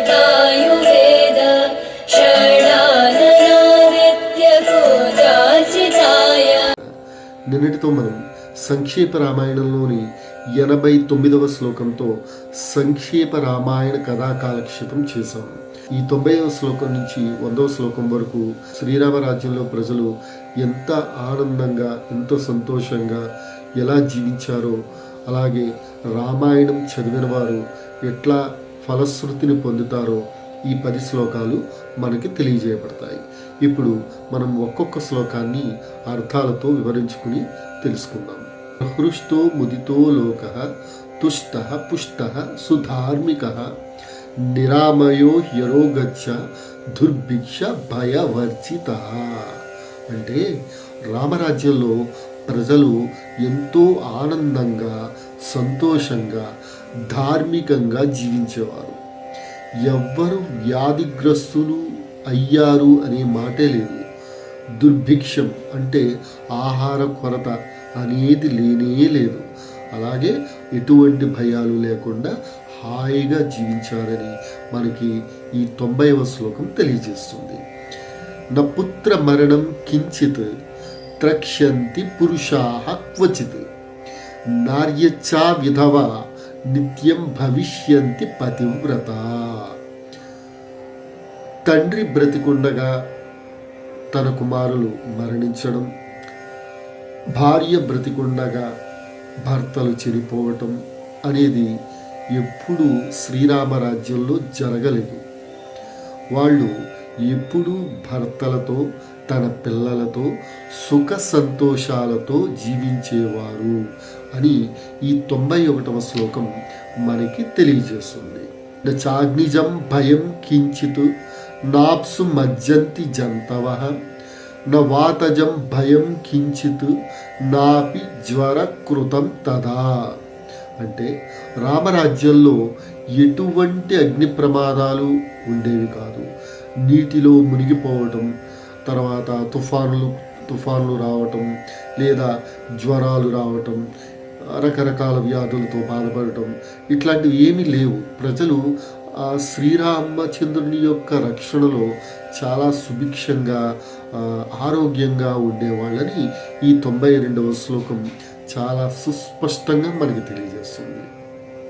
जटायुवेद षडाननादित्यकोजार्चिताय నిన్నటితో మనం సంక్షేప రామాయణంలోని ఎనభై తొమ్మిదవ శ్లోకంతో సంక్షేప రామాయణ కథా కాలక్షేపం చేశాం ఈ తొంభైవ శ్లోకం నుంచి వందవ శ్లోకం వరకు శ్రీరామ రాజ్యంలో ప్రజలు ఎంత ఆనందంగా ఎంతో సంతోషంగా ఎలా జీవించారో అలాగే రామాయణం చదివిన వారు ఎట్లా ఫలశ్రుతిని పొందుతారో ఈ పది శ్లోకాలు మనకి తెలియజేయబడతాయి. ఇప్పుడు మనం ఒక్కొక్క శ్లోకాన్ని అర్థాలతో వివరించుకుని తెలుసుకుందాం. హృష్టో ముదితో లోక తుష్ట పుష్ట సుధార్మిక నిరామయో హ్యరోగచ్చ దుర్భిక్ష భయవర్జిత. అంటే రామరాజ్యంలో ప్రజలు ఎంతో ఆనందంగా సంతోషంగా ధార్మికంగా జీవించేవారు. ఎవ్వరు వ్యాధిగ్రస్తులు అయ్యారు అనే మాటే లేదు. దుర్భిక్షం అంటే ఆహార కొరత అనేది లేనే లేదు. అలాగే ఎటువంటి భయాలు లేకుండా హాయిగా జీవించారని మనకి ఈ తొంభైవ శ్లోకం తెలియజేస్తుంది. నపుత్ర పుత్ర మరణం కించిత్ త్రక్ష్యంతి పురుషా క్వచిత్. నార్యచ్చా విధవ నిత్యం భవిష్యంతి పతివ్రత. తండ్రి బ్రతికుండగా తన కుమారులు మరణించడం భార్య బ్రతికుండగా భర్తలు చనిపోవటం అనేది ఎప్పుడూ శ్రీరామరాజ్యంలో జరగలేదు. వాళ్ళు ఎప్పుడూ భర్తలతో తన పిల్లలతో సుఖ సంతోషాలతో జీవించేవారు అని ఈ తొంభై ఒకటవ శ్లోకం మనకి తెలియజేస్తుంది. న చాగ్నిజం భయం కించిత్ నాప్సు మజ్జంతి జంతవ న వాతజం భయం కించిత్ నాపి జ్వర కృతం తదా. అంటే రామరాజ్యంలో ఎటువంటి అగ్ని ప్రమాదాలు ఉండేవి కాదు. నీటిలో మునిగిపోవటం తర్వాత తుఫానులు తుఫాన్లు రావటం లేదా జ్వరాలు రావటం రకరకాల వ్యాధులతో బాధపడటం ఇట్లాంటివి ఏమీ లేవు. ప్రజలు ఆ శ్రీరామచంద్రుని యొక్క రక్షణలో చాలా సుభిక్షంగా ఆరోగ్యంగా ఉండేవాళ్ళని ఈ తొంభై రెండవ శ్లోకం చాలా సుస్పష్టంగా మనకి తెలియజేస్తుంది.